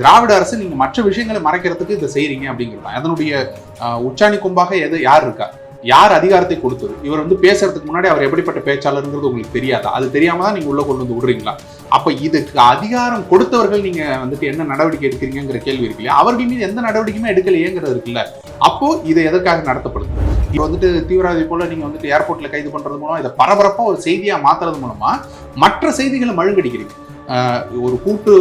திராவிட அரசு நீங்க மற்ற விஷயங்களை மறைக்கிறதுக்கு இதை செய்யறீங்க அப்படிங்கிறது தான் அதனுடைய உச்சாணி கொம்பாக எது யார் இருக்கா? யார் அதிகாரத்தை கொடுத்தது? இவர் வந்து பேசுறதுக்கு முன்னாடி அவர் எப்படிப்பட்ட பேச்சாளருங்கிறது உங்களுக்கு தெரியாதா? அது தெரியாம தான் நீங்க உள்ள கொண்டு வந்து விடுறீங்களா? அப்ப இதுக்கு அதிகாரம் கொடுத்தவர்கள் நீங்க வந்துட்டு என்ன நடவடிக்கை எடுக்கிறீங்கிற கேள்வி இருக்கு இல்லையா? அவர்கள் மீது எந்த நடவடிக்கையுமே எடுக்கலையேங்கிறது இருக்குல்ல? அப்போ இது எதற்காக நடத்தப்படுது? இப்போ வந்துட்டு தீவிரவாதி போல நீங்க வந்துட்டு ஏர்போர்ட்ல கைது பண்றது மூலம் இதை பரபரப்பா ஒரு செய்தியா மாத்துறது மூலமா மற்ற செய்திகளை மழுங்கடிக்கிறீங்க. ஒரு கூட்டு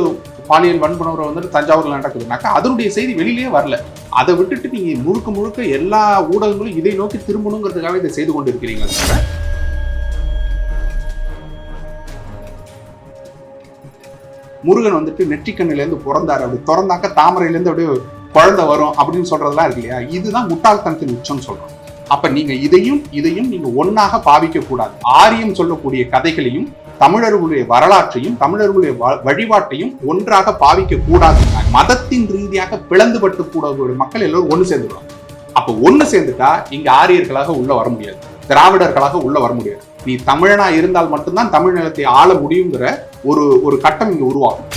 பாலியல் வன்புணர்வு வந்து தஞ்சாவூர்ல நடக்குதுனாக்கா அதனுடைய செய்தி வெளியிலேயே வரல. அதை விட்டுட்டு நீங்க முழுக்க முழுக்க எல்லா ஊடகங்களும் இதை நோக்கி திரும்பணுங்கிறதுக்காக இதை செய்து கொண்டு இருக்கிறீங்க முருகன் வந்துட்டு நெற்றிக்கண்ணிலேருந்து இருந்து பிறந்தாரு. அப்படி திறந்தாக்க தாமரையிலேருந்து அப்படியே குழந்தை வரும் அப்படின்னு சொல்றதெல்லாம் இருக்கு இல்லையா? இதுதான் முட்டாள்தனத்தின் உச்சம் சொல்றோம். அப்ப நீங்க இதையும் இதையும் நீங்க ஒன்னாக பாவிக்க கூடாது ஆரியம் சொல்லக்கூடிய கதைகளையும் தமிழர்களுடைய வரலாற்றையும் தமிழர்களுடைய வழிபாட்டையும் ஒன்றாக பாவிக்க கூடாது மதத்தின் ரீதியாக பிளந்துபட்டு கூடக்கூடிய மக்கள் எல்லோரும் ஒண்ணு சேர்ந்துடுவாங்க அப்ப ஒண்ணு சேர்ந்துட்டா இங்க ஆரியர்களாக உள்ள வர முடியாது. திராவிடர்களாக உள்ள வர முடியாது. நீ தமிழனா இருந்தால் மட்டும்தான் தமிழ் நிலத்தை ஆள முடியுங்கிற ஒரு ஒரு கட்டம் இங்க உருவாகும்.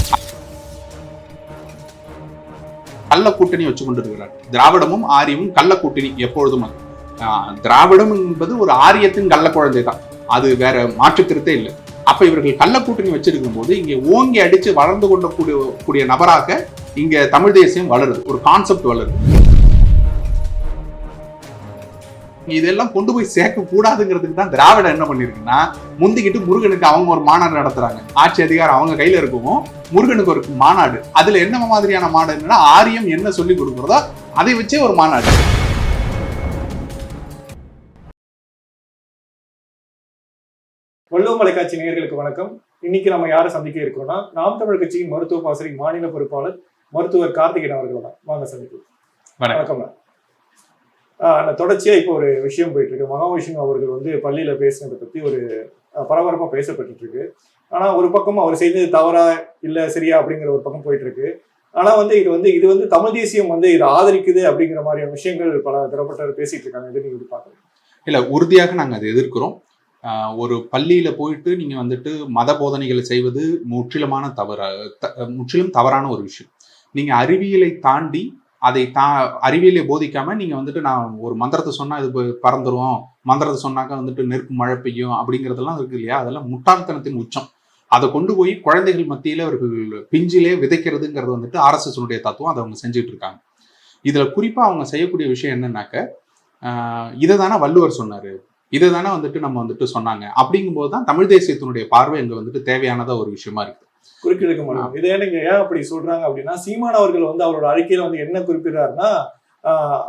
கள்ள கூட்டணி வச்சு கொண்டிருக்கிறார் திராவிடமும் ஆரியமும் கள்ள கூட்டணி எப்பொழுதும் அது. திராவிடம் என்பது ஒரு ஆரியத்தின் கள்ள குழந்தை தான் அது வேற மாற்று இல்லை. அப்ப இவர்கள் கள்ள கூட்டணி வச்சிருக்கும் போது இங்க ஓங்கி அடிச்சு வளர்ந்து கொண்ட கூடிய கூடிய நபராக இங்க தமிழ் தேசியம் வளருது. ஒரு கான்செப்ட் வளருது. இதெல்லாம் கொண்டு போய் சேர்க்க கூடாதுங்கிறதுக்கு தான் திராவிடம் என்ன பண்ணிருக்குன்னா முந்திக்கிட்டு முருகனுக்கு அவங்க ஒரு மாநாடு நடத்துறாங்க. ஆட்சி அதிகாரம் அவங்க கையில இருக்கவும் முருகனுக்கு ஒரு மாநாடு. அதுல என்ன மாதிரியான மாநாடுன்னா ஆரியம் என்ன சொல்லி கொடுக்குறதோ அதை வச்சே ஒரு மாநாடு. வள்ளுவ தொலைக்காட்சி நேயர்களுக்கு வணக்கம். இன்னைக்கு நம்ம யாரை சந்திக்க இருக்கோம்னா நாம் தமிழ் கட்சியின் மருத்துவ பாசறை மாநில பொறுப்பாளர் மருத்துவர் கார்த்திகேயன் அவர்கள் தான். வாங்க சந்திக்கலாம் வணக்கம். ஆஹ் நான் தொடர்ச்சியா இப்போ ஒரு விஷயம் போயிட்டு இருக்கு. மகாவிஷ்ணு அவர்கள் வந்து பள்ளியில பேசினதை பத்தி ஒரு பரபரப்பா பேசப்பட்டு இருக்கு. ஆனா ஒரு பக்கம் அவர் செய்தது தவறா இல்ல சரியா அப்படிங்கிற ஒரு பக்கம் போயிட்டு இருக்கு. ஆனா வந்து இது வந்து இது வந்து தமிழ் தேசியம் வந்து இதை ஆதரிக்குது அப்படிங்கிற மாதிரியான விஷயங்கள் பல தரப்பட்டவர் பேசிட்டு இருக்காங்க. இது நீங்க பாக்குறீங்க இல்ல உறுதியாக நாங்க அதை எதிர்க்கிறோம். ஒரு பள்ளியில போயிட்டு நீங்க வந்துட்டு மத போதனைகளை செய்வது முற்றிலுமான தவறு த- முற்றிலும் தவறான ஒரு விஷயம். நீங்க அறிவியலை தாண்டி அதை தா அறிவியலை போதிக்காம நீங்க வந்துட்டு நான் ஒரு மந்திரத்தை சொன்னா இது ப- மந்திரத்தை சொன்னாக்கா வந்துட்டு நெருப்பு மழை பெய்யும் அப்படிங்கறதெல்லாம் இருக்கு இல்லையா? அதெல்லாம் முட்டாள்தனத்தின் உச்சம். அதை கொண்டு போய் குழந்தைகள் மத்தியில அவர்கள் பிஞ்சிலே விதைக்கிறதுங்கிறது வந்துட்டு ஆர்எஸ்எஸ்னுடைய தத்துவம். அதை அவங்க செஞ்சுட்டு இருக்காங்க. இதுல குறிப்பா அவங்க செய்யக்கூடிய விஷயம் என்னன்னாக்க இதை தானே வள்ளுவர் சொன்னாரு. இதை தானே வந்துட்டு நம்ம வந்துட்டு சொன்னாங்க. அப்படிங்கும்போது தான் தமிழ் தேசியத்தினுடைய பார்வை எங்க வந்துட்டு தேவையானதா ஒரு விஷயமா இருக்கு. குறுக்கிழுக்க மாட்டாங்க இதை நீங்க ஏன் அப்படி சொல்றாங்க அப்படின்னா சீமான் அவர்கள் வந்து அவரோட அறிக்கையில வந்து என்ன குறிப்பிடுறாருன்னா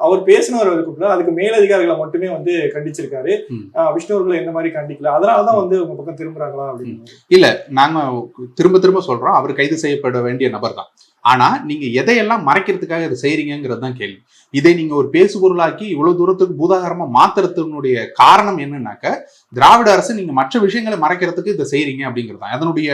அவர் பேசினவர் குறிப்பிடாரு அதுக்கு மேலதிகாரிகளை மட்டுமே வந்து கண்டிச்சிருக்காரு. விஷ்ணு அவர்களை எந்த மாதிரி கண்டிக்கல. அதனாலதான் வந்து உங்க பக்கம் திரும்புறாங்களா அப்படின்னு. இல்ல நாங்க திரும்ப திரும்ப சொல்றோம். அவர் கைது செய்யப்பட வேண்டிய நபர் தான் ஆனால் நீங்கள் எதையெல்லாம் மறைக்கிறதுக்காக இதை செய்கிறீங்கிறது தான் கேள்வி. இதை நீங்கள் ஒரு பேசுபொருளாக்கி இவ்வளோ தூரத்துக்கு பூதாகரமாக மாத்துறதுனுடைய காரணம் என்னன்னாக்க திராவிட அரசு நீங்கள் மற்ற விஷயங்களை மறைக்கிறதுக்கு இதை செய்கிறீங்க அப்படிங்கிறது தான். அதனுடைய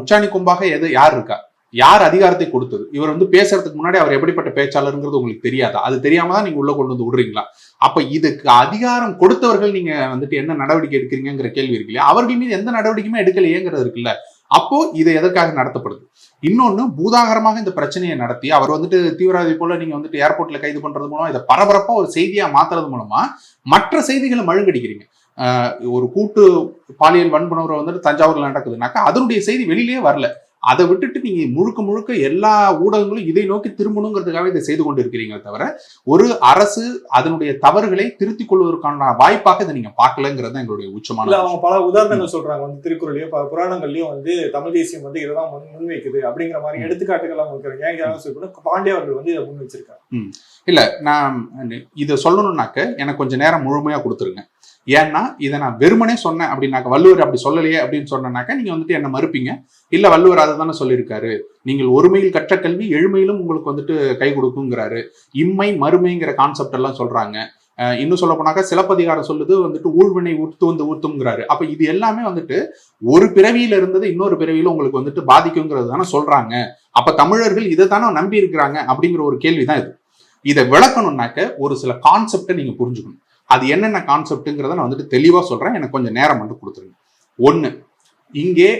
உச்சாணி கொம்பாக எது யார் இருக்கா? யார் அதிகாரத்தை கொடுத்தது? இவர் வந்து பேசுறதுக்கு முன்னாடி அவர் எப்படிப்பட்ட பேச்சாளருங்கிறது உங்களுக்கு தெரியாதா? அது தெரியாம தான் நீங்க உள்ள கொண்டு வந்து விடுறீங்களா? அப்ப இதுக்கு அதிகாரம் கொடுத்தவர்கள் நீங்க வந்துட்டு என்ன நடவடிக்கை எடுக்கிறீங்கிற கேள்வி இருக்கு இல்லையா? அவர்கள் மீது எந்த நடவடிக்கையுமே எடுக்கலையேங்கிறது இருக்குல்ல? அப்போ இது எதற்காக நடத்தப்படுது? இன்னொன்னு பூதாகரமாக இந்த பிரச்சனையை நடத்தி அவர் வந்துட்டு தீவிரவாதி போல நீங்க வந்துட்டு ஏர்போர்ட்ல கைது பண்றது மூலம் இதை பரபரப்பா ஒரு செய்தியா மாத்துறது மூலமா மற்ற செய்திகளை மழுங்கடிக்கிறீங்க. ஒரு கூட்டு பாலியல் வன்புணர்வு வந்துட்டு தஞ்சாவூர்ல நடக்குதுனாக்கா அதனுடைய செய்தி வெளியிலேயே வரல. அதை விட்டுட்டு நீங்க முழுக்க முழுக்க எல்லா ஊடகங்களும் இதை நோக்கி திரும்பணுங்கிறதுக்காக இதை செய்து கொண்டு இருக்கிறீங்களே தவிர ஒரு அரசு அதனுடைய தவறுகளை திருத்திக் கொள்வதற்கான வாய்ப்பாக இதை நீங்க பார்க்கலங்கிறது தான் எங்களுடைய உச்சமான. அவங்க பல உதாரணங்கள் சொல்றாங்க. வந்து திருக்குறளையும் பல புராணங்கள்லயும் வந்து தமிழ் தேசியம் வந்து இதைதான் முன் முன்வைக்குது அப்படிங்கிற மாதிரி எடுத்துக்காட்டுகள் அவங்க இருக்கிறாங்க ஏன் யாரும் சொல்லி பாண்டிய அவர்கள் வந்து இதை முன் வச்சிருக்காங்க இல்ல நான் இதை சொல்லணும்னாக்க எனக்கு கொஞ்சம் நேரம் முழுமையா கொடுத்துருங்க. ஏன்னா இதை நான் வெறுமனே சொன்னேன் அப்படின்னாக்க வள்ளுவர் அப்படி சொல்லலையே அப்படின்னு சொன்னனாக்க நீங்க வந்துட்டு என்ன மறுப்பீங்க. இல்ல வள்ளுவர் அதை தானே சொல்லியிருக்காரு. நீங்கள் ஒருமையில் கற்ற கல்வி எழுமையிலும் உங்களுக்கு வந்துட்டு கை கொடுக்குங்கிறாரு. இம்மை மறுமைங்கிற கான்செப்ட் எல்லாம் சொல்றாங்க. இன்னும் சொல்ல போனாக்கா சிலப்பதிகாரம் சொல்லுது வந்துட்டு ஊழ்வினை ஊத்து வந்து ஊத்துங்கிறாரு அப்ப இது எல்லாமே வந்துட்டு ஒரு பிறவியில இருந்தது இன்னொரு பிறவியில உங்களுக்கு வந்துட்டு பாதிக்குங்கிறது தானே சொல்றாங்க. அப்ப தமிழர்கள் இதை தானே நம்பி இருக்கிறாங்க அப்படிங்கிற ஒரு கேள்விதான் இது. இதை விளக்கணும்னாக்க ஒரு சில கான்செப்டை நீங்க புரிஞ்சுக்கணும். அது என்னென்ன கான்செப்ட்டுங்கிறத நான் வந்துட்டு தெளிவாக சொல்கிறேன் எனக்கு கொஞ்சம் நேரம் மட்டும் கொடுத்துருங்க. ஒன்று இங்கே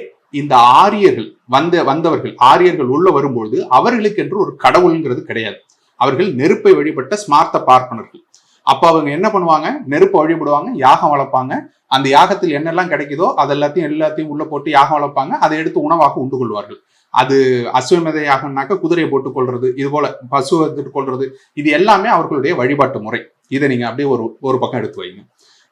இந்த ஆரியர்கள் வந்த வந்தவர்கள் ஆரியர்கள் உள்ள வரும்பொழுது அவர்களுக்கு என்று ஒரு கடவுள்ங்கிறது கிடையாது. அவர்கள் நெருப்பை வழிபட்ட ஸ்மார்த்த பார்ப்பனர்கள். அப்போ அவங்க என்ன பண்ணுவாங்க? நெருப்பை வழிபடுவாங்க யாகம் வளர்ப்பாங்க. அந்த யாகத்தில் என்னெல்லாம் கிடைக்குதோ அது எல்லாத்தையும் எல்லாத்தையும் உள்ள போட்டு யாகம் வளர்ப்பாங்க. அதை எடுத்து உணவாக உண்டு கொள்வார்கள். அது அஸ்வமேத யாகம்னாக்க குதிரையை போட்டு கொள்றது இது போல பசு எடுத்துட்டு கொள்றது இது எல்லாமே அவர்களுடைய வழிபாட்டு முறை. இதை நீங்க அப்படியே ஒரு ஒரு பக்கம் எடுத்து வைங்க.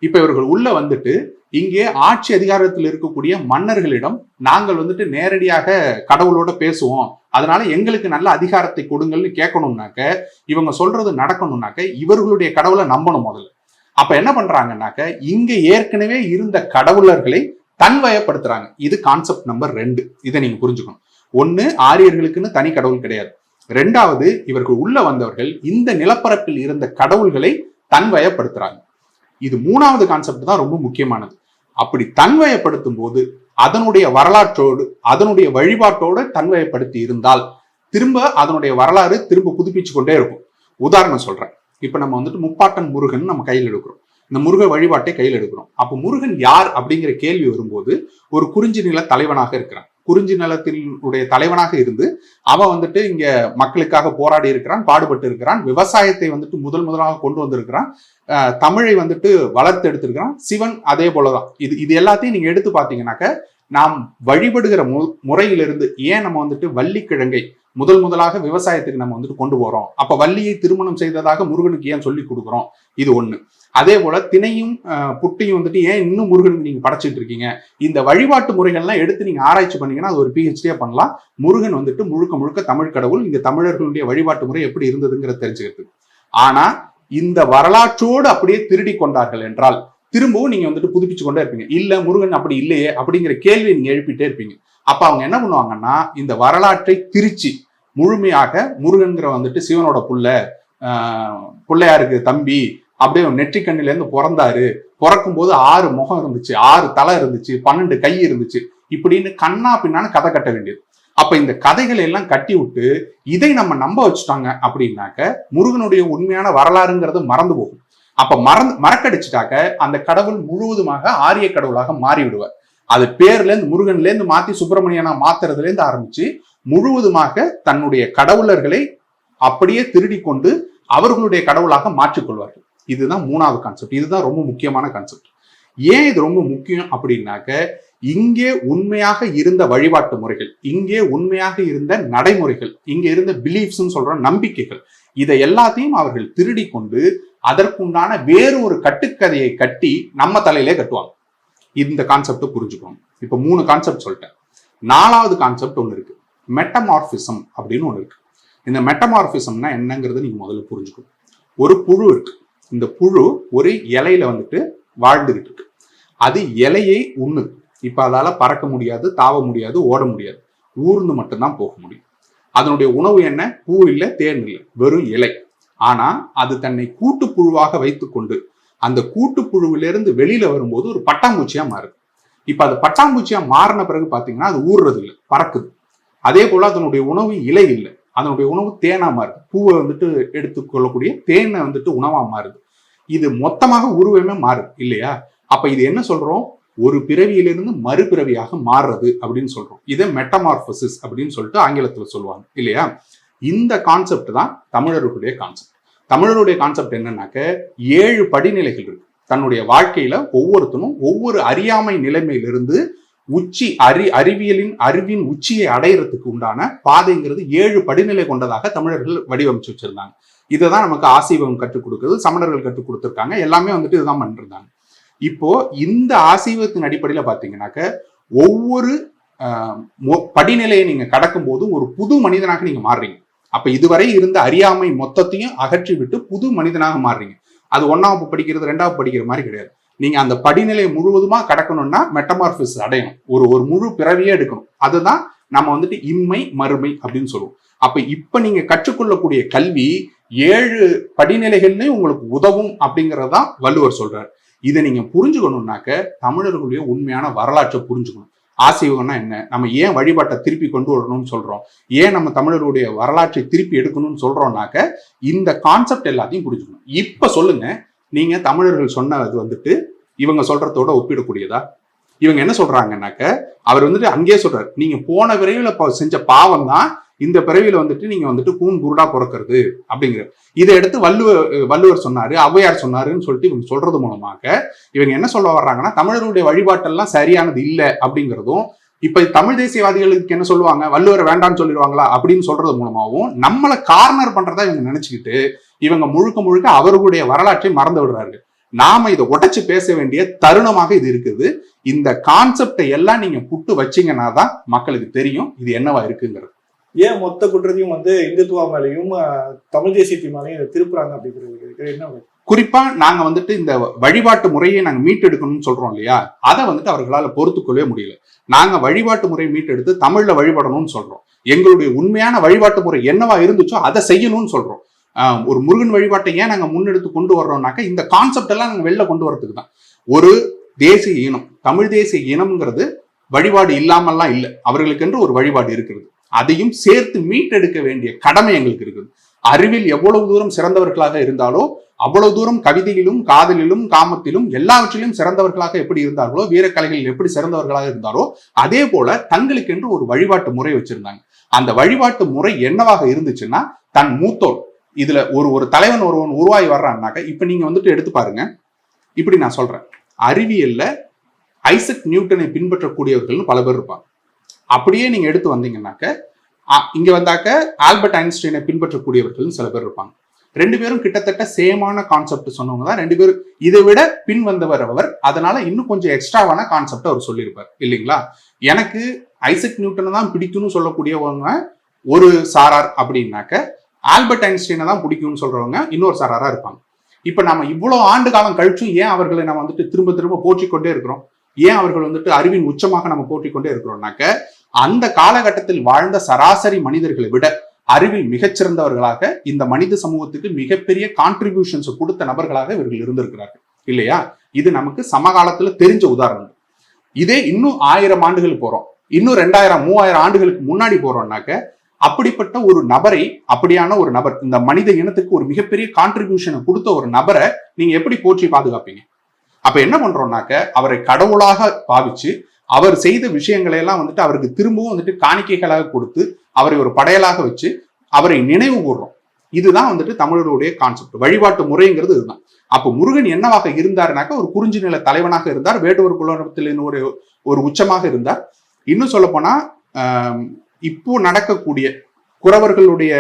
இப்ப இவர்கள் உள்ள வந்துட்டு இங்கே ஆட்சி அதிகாரத்தில் இருக்கக்கூடிய மன்னர்களிடம் நாங்கள் வந்துட்டு நேரடியாக கடவுளோட பேசுவோம். அதனால எங்களுக்கு நல்ல அதிகாரத்தை கொடுங்கள்னு கேட்கணும்னாக்க இவங்க சொல்றது நடக்கணும்னாக்க இவர்களுடைய கடவுளை நம்பணும் முதல்ல. அப்ப என்ன பண்றாங்கன்னாக்க இங்க ஏற்கனவே இருந்த கடவுளர்களை தன்வயப்படுத்துறாங்க. இது கான்செப்ட் நம்பர் ரெண்டு. இதை நீங்க புரிஞ்சுக்கணும். ஒன்னு ஆரியர்களுக்குன்னு தனி கடவுள் கிடையாது. ரெண்டாவது இவர்கள் உள்ள வந்தவர்கள் இந்த நிலப்பரப்பில் இருந்த கடவுள்களை தன்வயப்படுத்துறாங்க. இது மூணாவது கான்செப்ட் தான் ரொம்ப முக்கியமானது. அப்படி தன்வயப்படுத்தும் போது அதனுடைய வரலாற்றோடு அதனுடைய வழிபாட்டோடு தன்வயப்படுத்தி இருந்தால் திரும்ப அதனுடைய வரலாறு திரும்ப புதுப்பிச்சு கொண்டே இருக்கும். உதாரணம் சொல்றேன். இப்ப நம்ம வந்துட்டு முப்பாட்டன் முருகன் நம்ம கையில் எடுக்கிறோம். இந்த முருக வழிபாட்டை கையில் எடுக்கிறோம். அப்போ முருகன் யார் அப்படிங்கிற கேள்வி வரும்போது ஒரு குறிஞ்சி நில தலைவனாக இருக்கிறான். குறிஞ்சி நிலத்தினுடைய தலைவனாக இருந்து அவன் வந்துட்டு இங்க மக்களுக்காக போராடி இருக்கிறான் பாடுபட்டு இருக்கிறான் விவசாயத்தை வந்துட்டு முதல் முதலாக கொண்டு வந்திருக்கிறான். அஹ் தமிழை வந்துட்டு வளர்த்து எடுத்திருக்கிறான் சிவன் அதே போலதான். இது இது எல்லாத்தையும் நீங்க எடுத்து பாத்தீங்கன்னாக்க நாம் வழிபடுகிற மு முறையிலிருந்து ஏன் நம்ம வந்துட்டு வள்ளிக்கிழங்கை முதல் முதலாக விவசாயத்துக்கு நம்ம வந்துட்டு கொண்டு போறோம்? அப்ப வள்ளியை திருமணம் செய்ததாக முருகனுக்கு ஏன் சொல்லி கொடுக்குறோம்? இது ஒண்ணு. அதே போல திணையும் புட்டியும் புட்டையும் வந்துட்டு ஏன் இன்னும் முருகனுக்கு நீங்க படைச்சிட்டு இருக்கீங்க? இந்த வழிபாட்டு முறைகள்லாம் எடுத்து நீங்க ஆராய்ச்சி பண்ணீங்கன்னா அது ஒரு பிஹெச்டியா பண்ணலாம். முருகன் வந்துட்டு முழுக்க முழுக்க தமிழ் கடவுள். இங்க தமிழர்களுடைய வழிபாட்டு முறை எப்படி இருந்ததுங்கிறத தெரிஞ்சுக்கிறதுக்கு. ஆனா இந்த வரலாற்றோடு அப்படியே திருடி கொண்டார்கள் என்றால் திரும்பவும் நீங்க வந்துட்டு புதுப்பிச்சு கொண்டே இருப்பீங்க. இல்ல முருகன் அப்படி இல்லையே அப்படிங்கிற கேள்வியை நீங்க எழுப்பிட்டே இருப்பீங்க. அப்ப அவங்க என்ன பண்ணுவாங்கன்னா இந்த வரலாற்றை திருச்சி முழுமையாக முருகன்கிற வந்துட்டு சிவனோட புள்ள பிள்ளையாருக்கு தம்பி அப்படியே நெற்றிக்கண்ணில இருந்து பிறந்தாரு. பிறக்கும் போது ஆறு முகம் இருந்துச்சு ஆறு தலை இருந்துச்சு பன்னெண்டு கை இருந்துச்சு இப்படின்னு கண்ணா பின்னான்னு கதை கட்ட வேண்டியது. அப்ப இந்த கதைகளை எல்லாம் கட்டி விட்டு இதை நம்ம நம்ப வச்சுட்டாங்க அப்படின்னாக்க முருகனுடைய உண்மையான வரலாறுங்கிறது மறந்து போகும். அப்ப மறந்து மறக்கடிச்சிட்டாக்க அந்த கடவுள் முழுவதுமாக ஆரிய கடவுளாக மாறி விடுவார் அது பேர்ல இருந்து முருகன்ல இருந்து மாத்தி சுப்பிரமணியனா மாத்துறதுல இருந்து ஆரம்பிச்சு முழுவதுமாக தன்னுடைய கடவுளர்களை அப்படியே திருடி கொண்டு அவர்களுடைய கடவுளாக மாற்றிக்கொள்வார்கள் இதுதான் மூணாவது கான்செப்ட் இதுதான் ரொம்ப முக்கியமான கான்செப்ட் ஏன் இது ரொம்ப முக்கியம் அப்படின்னாக்க இங்கே உண்மையாக இருந்த வழிபாட்டு முறைகள் இங்கே உண்மையாக இருந்த நடைமுறைகள் இங்கே இருந்த பிலீஃப்ஸ் சொல்ற நம்பிக்கைகள் இதை எல்லாத்தையும் அவர்கள் திருடி கொண்டு அதற்குண்டான வேறு ஒரு கட்டுக்கதையை கட்டி நம்ம தலையிலே கட்டுவாங்க. இந்த கான்செப்டை புரிஞ்சுக்கணும். இப்போ மூணு கான்செப்ட் சொல்லிட்டேன். நாலாவது கான்செப்ட் ஒன்று இருக்கு. மெட்டமார்பிசம் அப்படின்னு ஒன்று இருக்கு. இந்த மெட்டமார்பிசம்னா என்னங்கிறத நீங்க முதல்ல புரிஞ்சுக்கணும். ஒரு புழு இருக்கு. இந்த புழு ஒரு இலையில வந்துட்டு வாழ்ந்துகிட்டு இருக்கு. அது இலையை உண்ணு. இப்போ அதால பறக்க முடியாது தாவ முடியாது ஓட முடியாது. ஊர்ந்து மட்டும்தான் போக முடியும். அதனுடைய உணவு என்ன? பூ இல்லை தேன் இல்லை. வெறும் இலை. ஆனா அது தன்னை கூட்டுப்புழுவாக வைத்துக்கொண்டு அந்த கூட்டுப்புழுவிலிருந்து வெளியில வரும்போது ஒரு பட்டாம்பூச்சியா மாறுது. இப்ப அது பட்டாம்பூச்சியா மாறின பிறகு பாத்தீங்கன்னா அது ஊறுறது இல்லை பறக்குது. அதே போல அதனுடைய உணவு இலை இல்லை அதனுடைய உணவு தேனா மாறுது. பூவை வந்துட்டு எடுத்துக்கொள்ளக்கூடிய தேனை வந்துட்டு உணவா மாறுது. இது மொத்தமாக உருவமே மாறுது இல்லையா? அப்ப இது என்ன சொல்றோம்? ஒரு பிறவியிலிருந்து மறுபிறவியாக மாறுறது அப்படின்னு சொல்றோம். இதை மெட்டமார்பசிஸ் அப்படின்னு சொல்லிட்டு ஆங்கிலத்துல சொல்லுவாங்க இல்லையா? இந்த கான்செப்ட் தான் தமிழர்களுடைய கான்செப்ட் தமிழருடைய கான்செப்ட் என்னன்னாக்க ஏழு படிநிலைகள் இருக்கு. தன்னுடைய வாழ்க்கையில ஒவ்வொருத்தனும் ஒவ்வொரு அறியாமை நிலைமையிலிருந்து உச்சி அறி அறிவியலின் அறிவின் உச்சியை அடையிறதுக்கு உண்டான பாதைங்கிறது ஏழு படிநிலை கொண்டதாக தமிழர்கள் வடிவமைச்சு வச்சிருந்தாங்க. இதை தான் நமக்கு ஆசீவம் கற்றுக் கொடுக்குறது சமணர்கள் கற்றுக் கொடுத்துருக்காங்க. எல்லாமே வந்துட்டு இதுதான் பண்ணிருந்தாங்க. இப்போ இந்த ஆசீவத்தின் அடிப்படையில பாத்தீங்கன்னாக்க ஒவ்வொரு மொ- படிநிலையை நீங்க கடக்கும் போது ஒரு புது மனிதனாக நீங்க மாறுறீங்க. அப்ப இதுவரை இருந்த அறியாமை மொத்தத்தையும் அகற்றி விட்டு புது மனிதனாக மாறுறீங்க. அது ஒன்னாவது படிக்கிறது ரெண்டாவது படிக்கிற மாதிரி கிடையாது. நீங்க அந்த படிநிலையை முழுவதுமா கடக்கணும்னா மெட்டமார்பிஸ் அடையணும். ஒரு ஒரு முழு பிறவியே எடுக்கணும். அதுதான் நம்ம வந்துட்டு இம்மை மறுமை அப்படின்னு சொல்லுவோம். அப்ப இப்ப நீங்க கற்றுக்கொள்ளக்கூடிய கல்வி ஏழு படிநிலைகள்லையும் உங்களுக்கு உதவும் அப்படிங்கறதான் வள்ளுவர் சொல்றாரு. இதை நீங்க புரிஞ்சுக்கணும்னாக்க தமிழர்களுடைய உண்மையான வரலாற்றை புரிஞ்சுக்கணும். ஆசீவகம்னா என்ன? நம்ம ஏன் வழிபாட்டை திருப்பி கொண்டு வரணும்னு சொல்றோம்? ஏன் நம்ம தமிழருடைய வரலாற்றை திருப்பி எடுக்கணும்னு சொல்றோம்னாக்க இந்த கான்செப்ட் எல்லாத்தையும் புரிஞ்சுக்கணும். இப்ப சொல்லுங்க நீங்க தமிழர்கள் சொன்னது வந்துட்டு இவங்க சொல்றதோட ஒப்பிடக்கூடியதா? இவங்க என்ன சொல்றாங்கன்னாக்க அவர் வந்துட்டு அங்கேயே சொல்றாரு. நீங்க போன விரைவில் செஞ்ச பாவம் தான் இந்த பிறவியில வந்துட்டு நீங்க வந்துட்டு கூன் குருடா பிறக்கிறது அப்படிங்கிற இதை எடுத்து வள்ளுவர் வள்ளுவர் சொன்னாரு ஔவையார் சொன்னாருன்னு சொல்லிட்டு இவங்க சொல்றது மூலமாக இவங்க என்ன சொல்ல வர்றாங்கன்னா தமிழருடைய வழிபாட்டெல்லாம் சரியானது இல்லை அப்படிங்கிறதும் இப்ப தமிழ் தேசியவாதிகளுக்கு என்ன சொல்லுவாங்க? வள்ளுவரை வேண்டாம்னு சொல்லிடுவாங்களா? அப்படின்னு சொல்றது மூலமாகவும் நம்மளை கார்னர் பண்றதா இவங்க நினைச்சுக்கிட்டு இவங்க முழுக்க முழுக்க அவர்களுடைய வரலாற்றை மறந்து விடுறாரு நாம இதை உடைச்சு பேச வேண்டிய தருணமாக இது இருக்குது. இந்த கான்செப்டை எல்லாம் நீங்க புட்டு வச்சீங்கன்னா தான் மக்களுக்கு தெரியும் இது என்னவா இருக்குங்கிறது. ஏன் மொத்த குற்றத்தையும் வந்து இந்துத்துவா மேலையும் தமிழ் தேசியத்தின் மேலையும் இதை திருப்புறாங்க அப்படிங்கிறது என்ன குறிப்பா நாங்க வந்துட்டு இந்த வழிபாட்டு முறையை நாங்க மீட்டெடுக்கணும்னு சொல்றோம் இல்லையா? அதை வந்துட்டு அவர்களால பொறுத்துக்கொள்ளவே முடியல. நாங்க வழிபாட்டு முறையை மீட்டெடுத்து தமிழ்ல வழிபடணும்னு சொல்றோம். எங்களுடைய உண்மையான வழிபாட்டு முறை என்னவா இருந்துச்சோ அதை செய்யணும்னு சொல்றோம். ஒரு முருகன் வழிபாட்டை ஏன் நாங்க முன்னெடுத்து கொண்டு வர்றோம்னாக்க இந்த கான்செப்ட் எல்லாம் நாங்க வெளில கொண்டு வரதுக்கு தான். ஒரு தேசிய இனம் தமிழ் தேசிய இனம்ங்கிறது வழிபாடு இல்லாமல்லாம் இல்லை. அவர்களுக்கென்று ஒரு வழிபாடு இருக்கிறது. அதையும் சேர்த்து மீட்டெடுக்க வேண்டிய கடமை எங்களுக்கு இருக்குது. அறிவில் எவ்வளவு தூரம் சிறந்தவர்களாக இருந்தாலோ அவ்வளவு தூரம் கவிதையிலும் காதலிலும் காமத்திலும் எல்லாவற்றிலும் சிறந்தவர்களாக எப்படி இருந்தார்களோ வீரக்கலைகளில் எப்படி சிறந்தவர்களாக இருந்தாலோ அதே போல தங்களுக்கென்று ஒரு வழிபாட்டு முறை வச்சிருந்தாங்க. அந்த வழிபாட்டு முறை என்னவாக இருந்துச்சுன்னா தன் மூத்தோர் இதுல ஒரு ஒரு தலைவன் ஒருவன் உருவாகி வர்றான்னாக்க இப்ப நீங்க வந்துட்டு எடுத்து பாருங்க. இப்படி நான் சொல்றேன். அறிவியல்ல ஐசக் நியூட்டனை பின்பற்றக்கூடியவர்கள்னு பல பேர் இருப்பாங்க. அப்படியே நீங்க எடுத்து வந்தீங்கன்னாக்க இங்க வந்தாக்க ஆல்பர்ட் ஐன்ஸ்டைனை பின்பற்றக்கூடியவர்கள்னு சில பேர் இருப்பாங்க. ரெண்டு பேரும் கிட்டத்தட்ட சேமான கான்செப்ட் சொன்னவங்க தான். ரெண்டு பேரும் இதை விட பின் வந்தவர் அவர். அதனால இன்னும் கொஞ்சம் எக்ஸ்ட்ராவான கான்செப்ட் அவர் சொல்லியிருப்பார். இல்லைங்களா? எனக்கு ஐசக் நியூட்டனை தான் பிடிக்கும்னு சொல்லக்கூடியவங்க ஒரு சாரார் அப்படின்னாக்க ஆல்பர்ட் ஐன்ஸ்டைனை தான் பிடிக்கும்னு சொல்றவங்க இன்னொரு சாராரா இருப்பாங்க. இப்ப நம்ம இவ்வளவு ஆண்டு காலம் கழிச்சும் ஏன் அவர்களை நம்ம வந்துட்டு திரும்ப திரும்ப போற்றிக்கொண்டே இருக்கிறோம்? ஏன் அவர்கள் வந்துட்டு அறிவின் உச்சமாக நம்ம போற்றிக்கொண்டே இருக்கிறோம்னாக்க அந்த காலகட்டத்தில் வாழ்ந்த சராசரி மனிதர்களை விட அறிவில் மிகச்சிறந்தவர்களாக இந்த மனித சமூகத்துக்கு மிகப்பெரிய கான்ட்ரிபியூஷன்ஸ் கொடுத்த நபர்களாக இவர்கள் இருந்திருக்கிறார்கள். இல்லையா? இது நமக்கு சமகாலத்துல தெரிஞ்ச உதாரணம் இதே இன்னும் ஆயிரம் ஆண்டுகள் போறோம். இன்னும் ரெண்டாயிரம் மூவாயிரம் ஆண்டுகளுக்கு முன்னாடி போறோம்னாக்க அப்படிப்பட்ட ஒரு நபரை அப்படியான ஒரு நபர் இந்த மனித இனத்துக்கு ஒரு மிகப்பெரிய கான்ட்ரிபியூஷனை கொடுத்த ஒரு நபரை நீங்க எப்படி போற்றி பாதுகாப்பீங்க? அப்ப என்ன பண்றோம்னாக்க அவரை கடவுளாக பாவிச்சு அவர் செய்த விஷயங்களை எல்லாம் வந்துட்டு அவருக்கு திரும்பவும் வந்துட்டு காணிக்கைகளாக கொடுத்து அவரை ஒரு படையலாக வச்சு அவரை நினைவு கூடுறோம் இதுதான் வந்துட்டு தமிழருடைய கான்செப்ட் வழிபாட்டு முறைங்கிறது இதுதான். அப்போ முருகன் என்னவாக இருந்தாருனாக்க ஒரு குறிஞ்சி நில தலைவனாக இருந்தார் வேட்டுவர் குலத்தில் ஒரு ஒரு உச்சமாக இருந்தார். இன்னும் சொல்ல போனா இப்போ நடக்கக்கூடிய குறவர்களுடைய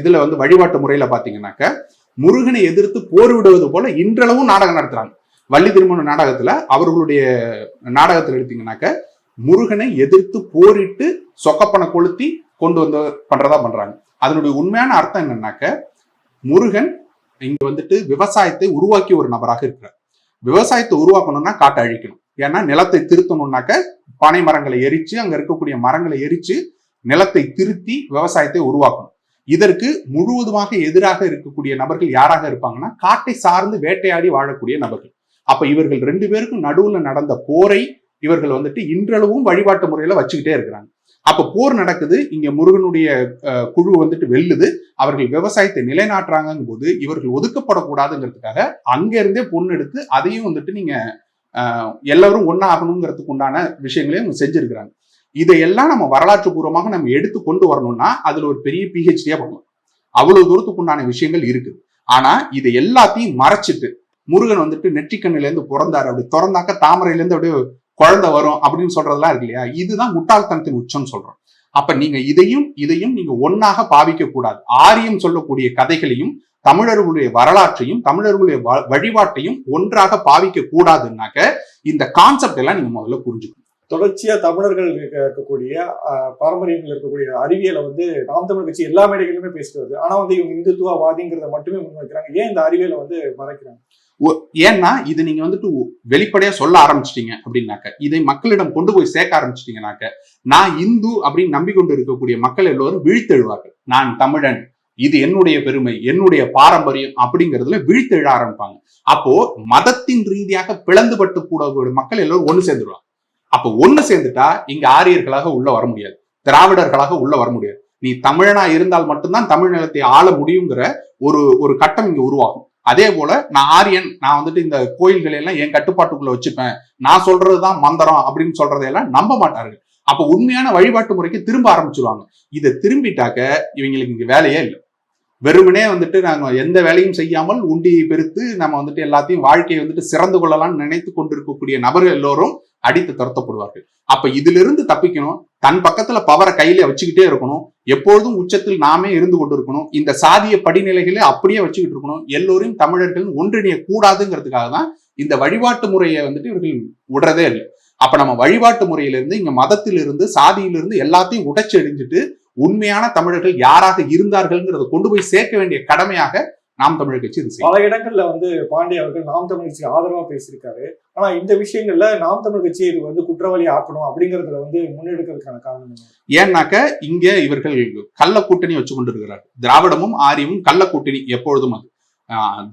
இதுல வந்து வழிபாட்டு முறையில பாத்தீங்கன்னாக்க முருகனை எதிர்த்து போர் விடுவது போல இன்றளவும் நாடகம் நடத்துறாங்க. வள்ளி திருமண நாடகத்துல அவர்களுடைய நாடகத்தில் எடுத்தீங்கன்னாக்க முருகனை எதிர்த்து போரிட்டு சொக்கப்பனை கொளுத்தி கொண்டு வந்து பண்றதா பண்றாங்க. அதனுடைய உண்மையான அர்த்தம் என்னன்னாக்க முருகன் இங்க வந்துட்டு விவசாயத்தை உருவாக்கிய ஒரு நபராக இருக்கிறார். விவசாயத்தை உருவாக்கணும்னா காட்டை அழிக்கணும். ஏன்னா நிலத்தை திருத்தணும்னாக்க பனை மரங்களை எரிச்சு அங்க இருக்கக்கூடிய மரங்களை எரிச்சு நிலத்தை திருத்தி விவசாயத்தை உருவாக்கணும். இதற்கு முழுவதுமாக எதிராக இருக்கக்கூடிய நபர்கள் யாராக இருப்பாங்கன்னா காட்டை சார்ந்து வேட்டையாடி வாழக்கூடிய நபர்கள். அப்ப இவர்கள் ரெண்டு பேருக்கும் நடுவுல நடந்த போரை இவர்கள் வந்துட்டு இன்றளவும் வழிபாட்டு முறையில வச்சுக்கிட்டே இருக்கிறாங்க. அப்ப போர் நடக்குது இங்க முருகனுடைய குழு வந்துட்டு வெல்லுது அவர்கள் விவசாயத்தை நிலைநாட்டுறாங்க போது இவர்கள் ஒதுக்கப்படக்கூடாதுங்கிறதுக்காக அங்க இருந்தே பொண்ணு எடுத்து அதையும் வந்துட்டு நீங்க எல்லாரும் ஒன்னா ஆகணுங்கிறதுக்கு உண்டான விஷயங்களையும் இவங்க செஞ்சிருக்கிறாங்க. இதையெல்லாம் நம்ம வரலாற்று பூர்வமாக நம்ம எடுத்து கொண்டு வரணும்னா அதுல ஒரு பெரிய பிஹெச்டியா பண்ணணும் அவ்வளவு தூரத்துக்கு உண்டான விஷயங்கள் இருக்குது. ஆனா இதை எல்லாத்தையும் மறைச்சிட்டு முருகன் வந்துட்டு நெற்றிக்கண்ணிலேருந்து பிறந்தாரு. அப்படி திறந்தாக்க தாமரையிலேருந்து அப்படியே குழந்தை வரும் அப்படின்னு சொல்றதெல்லாம் இருக்கு இல்லையா? இதுதான் முட்டாள்தனத்தின் உச்சம் சொல்றோம். அப்ப நீங்க இதையும் இதையும் நீங்க ஒன்னாக பாவிக்க கூடாது. ஆரியம் சொல்லக்கூடிய கதைகளையும் தமிழர்களுடைய வரலாற்றையும் தமிழர்களுடைய வ- வழிபாட்டையும் ஒன்றாக பாவிக்க கூடாதுன்னாக்க இந்த கான்செப்ட் எல்லாம் நீங்க முதல்ல புரிஞ்சுக்கணும். தொடர்ச்சியா தமிழர்கள் இருக்கக்கூடிய பாரம்பரியங்கள் இருக்கக்கூடிய அறிவியலை வந்து நாம் தமிழ் கட்சி எல்லா மேடைகளிலுமே பேசிட்டு வருது. ஆனா வந்து இவங்க இந்துத்துவவாதிங்கிறத மட்டுமே முன்வைக்கிறாங்க. ஏன் இந்த அறிவியலை வந்து மறைக்கிறாங்க? ஏன்னா இது நீங்க வந்துட்டு வெளிப்படையா சொல்ல ஆரம்பிச்சிட்டீங்க அப்படின்னாக்க இதை மக்களிடம் கொண்டு போய் சேர்க்க ஆரம்பிச்சிட்டீங்கன்னாக்க நான் இந்து அப்படின்னு நம்பிக்கொண்டு இருக்கக்கூடிய மக்கள் எல்லோரும் விழித்தெழுவார்கள். நான் தமிழன் இது என்னுடைய பெருமை என்னுடைய பாரம்பரியம் அப்படிங்கிறதுல விழித்தெழ ஆரம்பிப்பாங்க. அப்போ மதத்தின் ரீதியாக பிளந்துபட்டு கூடக்கூடிய மக்கள் எல்லோரும் ஒண்ணு சேர்ந்துருவாங்க. அப்போ ஒண்ணு சேர்ந்துட்டா இங்க ஆரியர்களாக உள்ள வர முடியாது. திராவிடர்களாக உள்ள வர முடியாது. நீ தமிழனா இருந்தால் மட்டும்தான் தமிழ் நிலத்தை ஆள முடியுங்கிற ஒரு ஒரு கட்டம் இங்க உருவாகும். அதே போல நான் ஆரியன் நான் வந்துட்டு இந்த கோயில்களை எல்லாம் என் கட்டுப்பாட்டுக்குள்ள வச்சுப்பேன். நான் சொல்றதுதான் மந்திரம் அப்படின்னு சொல்றதையெல்லாம் நம்ப மாட்டார்கள். அப்ப உண்மையான வழிபாட்டு முறைக்கு திரும்ப ஆரம்பிச்சிருவாங்க. இதை திரும்பிட்டாக்க இவங்களுக்கு இங்க வேலையே இல்லை. வெறுமனே வந்துட்டு நாங்கள் எந்த வேலையும் செய்யாமல் உண்டியை பெருத்து நம்ம வந்துட்டு எல்லாத்தையும் வாழ்க்கையை வந்துட்டு சிறந்து கொள்ளலாம்னு நினைத்து கொண்டிருக்கக்கூடிய நபர்கள் எல்லோரும் அடித்து துரத்தப்படுவார்கள். அப்ப இதிலிருந்து தப்பிக்கணும். தன் பக்கத்துல பவரை கையில வச்சுக்கிட்டே இருக்கணும். எப்பொழுதும் உச்சத்தில் நாமே இருந்து கொண்டு இருக்கணும் இந்த சாதிய படிநிலைகளை அப்படியே வச்சுக்கிட்டு இருக்கணும். எல்லோரையும் தமிழர்கள் ஒன்றிணைய கூடாதுங்கிறதுக்காக தான் இந்த வழிபாட்டு முறையை வந்துட்டு இவர்கள் விடுறதே இல்லை. அப்ப நம்ம வழிபாட்டு முறையிலிருந்து இங்க மதத்திலிருந்து சாதியிலிருந்து எல்லாத்தையும் உடைச்சு எறிஞ்சிட்டு உண்மையான தமிழர்கள் யாராக இருந்தார்கள்ங்கிறத கொண்டு போய் சேர்க்க வேண்டிய கடமையாக நாம் தமிழர் கட்சி இது செய்யும். பல இடங்கள்ல வந்து பாண்டே அவர்கள் நாம் தமிழ் கட்சிக்கு ஆதரவா பேசியிருக்காரு. ஆனா இந்த விஷயங்கள்ல நாம் தமிழ் கட்சியை இது வந்து குற்றவாளி ஆக்கணும் அப்படிங்கறதுல வந்து முன்னெடுக்கிறதுக்கான காரணம்? ஏன்னாக்க இங்க இவர்கள் கள்ள கூட்டணி வச்சு கொண்டிருக்கிறார் திராவிடமும் ஆரியமும் கள்ள கூட்டணி எப்பொழுதும் அது.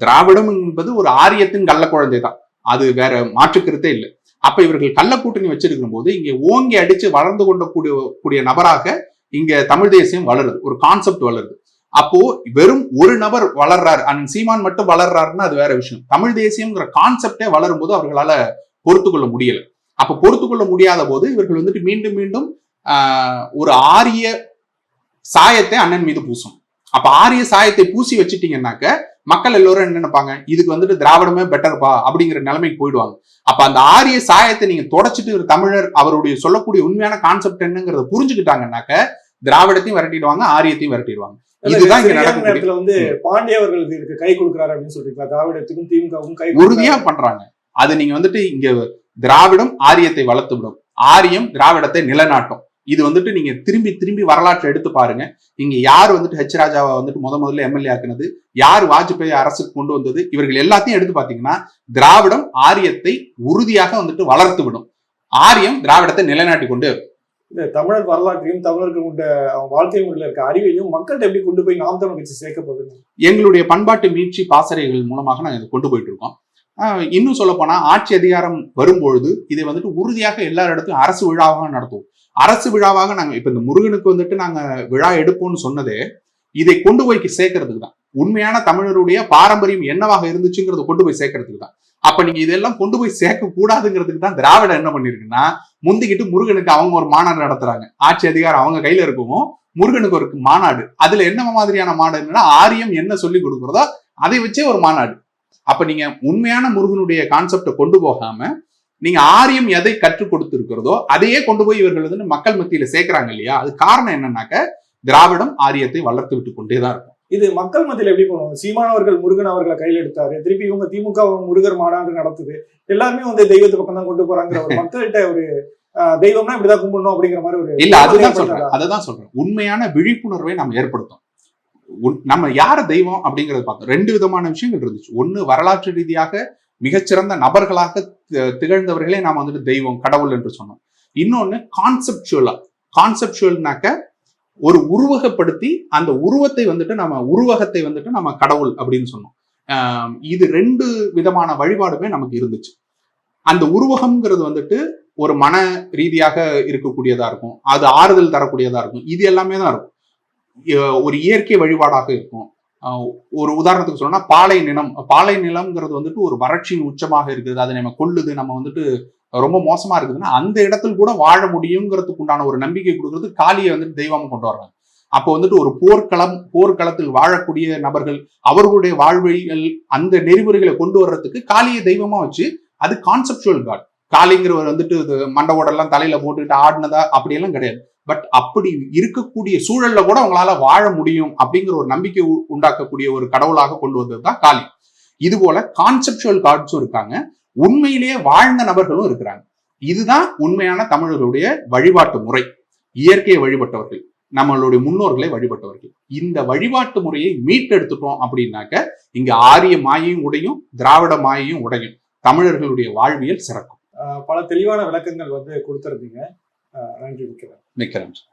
திராவிடம் என்பது ஒரு ஆரியத்தின் கள்ள குழந்தை தான். அது வேற மாற்றுக்கருத்தே இல்லை. அப்ப இவர்கள் கள்ள கூட்டணி வச்சிருக்கும் போது இங்க ஓங்கி அடிச்சு வளர்ந்து கொண்ட கூடிய கூடிய நபராக இங்க தமிழ் தேசியம் வளருது ஒரு கான்செப்ட் வளருது. அப்போ வெறும் ஒரு நபர் வளர்றாரு அண்ட் சீமான் மட்டும் வளர்றாருன்னா அது வேற விஷயம். தமிழ் தேசியம்ங்கிற கான்செப்டே வளரும் போது அவர்களால பொறுத்து கொள்ள முடியல. அப்ப பொறுத்து கொள்ள முடியாத போது இவர்கள் வந்துட்டு மீண்டும் மீண்டும் ஆஹ், ஒரு ஆரிய சாயத்தை அண்ணன் மீது பூசும். அப்ப ஆரிய சாயத்தை பூசி வச்சுட்டீங்கன்னாக்க மக்கள் எல்லோரும் என்ன நினைப்பாங்க? இதுக்கு வந்துட்டு திராவிடமே பெட்டர்ப்பா அப்படிங்கிற நிலைமைக்கு போயிடுவாங்க. அப்ப அந்த ஆரிய சாயத்தை நீங்க தொடச்சிட்டு ஒரு தமிழர் அவருடைய சொல்லக்கூடிய உண்மையான கான்செப்ட் என்னங்கிறத புரிஞ்சுக்கிட்டாங்கன்னாக்க திராவிடத்தையும் விரட்டிடுவாங்க ஆரியத்தையும் விரட்டிடுவாங்க. இதுதான் இங்க சரியான நடக்கக்கூடிய நேரத்துல வந்து பாண்டே அவர்கள் இதுக்கு கை கொடுக்கிறாரு அப்படின்னு சொல்றீங்களா? திராவிடத்துக்கும் திமுகவும் கை உறுதியா பண்றாங்க. அது நீங்க வந்துட்டு இங்க திராவிடம் ஆரியத்தை வளர்த்து விடும் ஆரியம் திராவிடத்தை நிலைநாட்டும். இது வந்துட்டு நீங்க திரும்பி திரும்பி வரலாற்றை எடுத்து பாருங்க. இங்க யார் வந்துட்டு ஹெச் ராஜாவை வந்துட்டு முத முதல்ல எம்எல்ஏ ஆக்குனது? யார் வாஜ்பாய் அரசுக்கு கொண்டு வந்தது? இவர்கள் எல்லாத்தையும் எடுத்து பாத்தீங்கன்னா திராவிடம் ஆரியத்தை உறுதியாக வந்துட்டு வளர்த்து விடும் ஆரியம் திராவிடத்தை நிலைநாட்டி கொண்டு இந்த தமிழர் வரலாற்றையும் தமிழர்கள் உள்ள அவங்க வாழ்க்கை உள்ள இருக்க அறிவையும் மக்கள்கிட்ட எப்படி கொண்டு போய் நாம் தமிழ் கட்சி சேர்க்க போகுது? எங்களுடைய பண்பாட்டு மீட்சி பாசறைகள் மூலமாக நாங்கள் இதை கொண்டு போயிட்டு இருக்கோம். இன்னும் சொல்ல போனா ஆட்சி அதிகாரம் வரும்பொழுது இதை வந்துட்டு உறுதியாக எல்லா இடத்தையும் அரசு விழாவாக நடத்துவோம். அரசு விழாவாக நாங்க இப்ப இந்த முருகனுக்கு வந்துட்டு நாங்க விழா எடுப்போம்னு சொன்னதே இதை கொண்டு போய் சேர்க்கறதுக்கு தான் உண்மையான தமிழருடைய பாரம்பரியம் என்னவாக இருந்துச்சுங்கிறத கொண்டு போய் சேர்க்கறதுக்கு தான் அப்ப நீங்க இதெல்லாம் கொண்டு போய் சேர்க்க கூடாதுங்கிறதுக்கு தான் திராவிடம் என்ன பண்ணிருக்குன்னா முந்திக்கிட்டு முருகனுக்கு அவங்க ஒரு மாநாடு நடத்துறாங்க. ஆட்சி அதிகாரம் அவங்க கையில இருக்கவும் முருகனுக்கு ஒரு மாநாடு. அதுல என்ன மாதிரியான மாநாடுன்னா ஆரியம் என்ன சொல்லி கொடுக்குறதோ அதை வச்சே ஒரு மாநாடு. அப்ப நீங்க உண்மையான முருகனுடைய கான்செப்டை கொண்டு போகாம நீங்க ஆரியம் எதை கற்றுக் கொடுத்திருக்கிறதோ அதையே கொண்டு போய் இவர்கள் வந்து மக்கள் மத்தியில சேர்க்கிறாங்க இல்லையா? அது காரணம் என்னன்னாக்க திராவிடம் ஆரியத்தை வளர்த்து விட்டு கொண்டே தான் இருக்கும். இது மக்கள் மத்தியில் எப்படி போகணும் சீமான் அவர்கள் முருகன் அவர்களை கையில் எடுத்தாரு. திருப்பி இவங்க திமுக முருகர் மாநாடு நடத்துது. எல்லாருமே வந்து தெய்வத்து பக்கம் தான் கொண்டு போறாங்கிற ஒரு மக்கள்கிட்ட ஒரு தெய்வம்னா இப்படிதான் கும்பிடணும் அப்படிங்கிற மாதிரி ஒரு இல்ல அதுதான்? சொல்றேன். அதுதான் சொல்றேன். உண்மையான விழிப்புணர்வை நம்ம ஏற்படுத்தும். நம்ம யார தெய்வம் அப்படிங்கறத பார்த்தோம். ரெண்டு விதமான விஷயங்கள் இருந்துச்சு. ஒண்ணு வரலாற்று ரீதியாக மிகச்சிறந்த நபர்களாக திகழ்ந்தவர்களே நாம வந்துட்டு தெய்வம் கடவுள் என்று சொன்னோம். இன்னொன்னு கான்செப்டுவலா கான்செப்டுவல்னாக்க ஒரு உருவகப்படுத்தி அந்த உருவத்தை வந்துட்டு நம்ம உருவகத்தை வந்துட்டு நம்ம கடவுள் அப்படின்னு சொன்னோம். ஆஹ் இது ரெண்டு விதமான வழிபாடுமே நமக்கு இருந்துச்சு. அந்த உருவகம்ங்கிறது வந்துட்டு ஒரு மன ரீதியாக இருக்கக்கூடியதா இருக்கும். அது ஆறுதல் தரக்கூடியதா இருக்கும். இது எல்லாமே தான் இருக்கும். ஒரு இயற்கை வழிபாடாக இருக்கும். ஒரு உதாரணத்துக்கு சொன்னா பாலை நிலம் பாலை நிலம்ங்கிறது வந்துட்டு ஒரு வறட்சியின் உச்சமாக இருக்குது அது நம்ம கொள்ளுது நம்ம வந்துட்டு ரொம்ப மோசமா இருக்குதுன்னா அந்த இடத்துல கூட வாழ முடியுங்கிறதுக்கு உண்டான ஒரு நம்பிக்கை கொடுக்கறது காளியை வந்துட்டு தெய்வமா கொண்டு வர்றாங்க. அப்போ வந்துட்டு ஒரு போர்க்களம் போர்க்களத்தில் வாழக்கூடிய நபர்கள் அவர்களுடைய வாழ்வியல் அந்த நெறிமுறைகளை கொண்டு வர்றதுக்கு காளியை தெய்வமா வச்சு அது கான்செப்டுவல் காட் காளிங்கிறவர் வந்துட்டு இது மண்டவோடெல்லாம் தலையில போட்டுக்கிட்டு ஆடினதா அப்படியெல்லாம் கிடையாது. பட் அப்படி இருக்கக்கூடிய சூழல்ல கூட அவங்களால வாழ முடியும் அப்படிங்கிற ஒரு நம்பிக்கை உண்டாக்கக்கூடிய ஒரு கடவுளாக கொண்டு வந்தது தான் காளி. இது போல கான்செப்டுவல் காட்ஸும் இருக்காங்க. உண்மையிலேயே வாழ்ந்த நபர்களும் இருக்கிறாங்க. இதுதான் உண்மையான தமிழர்களுடைய வழிபாட்டு முறை. இயற்கையை வழிபட்டவர்கள் நம்மளுடைய முன்னோர்களை வழிபட்டவர்கள். இந்த வழிபாட்டு முறையை மீட்டெடுத்துட்டோம் அப்படின்னாக்க இங்க ஆரிய மாயையும் உடையும் திராவிட மாயையும் உடையும். தமிழர்களுடைய வாழ்வியல் சிறக்கும். பல தெளிவான விளக்கங்கள் வந்து கொடுத்துருந்தீங்க. நன்றி. மிக்க நன்றி.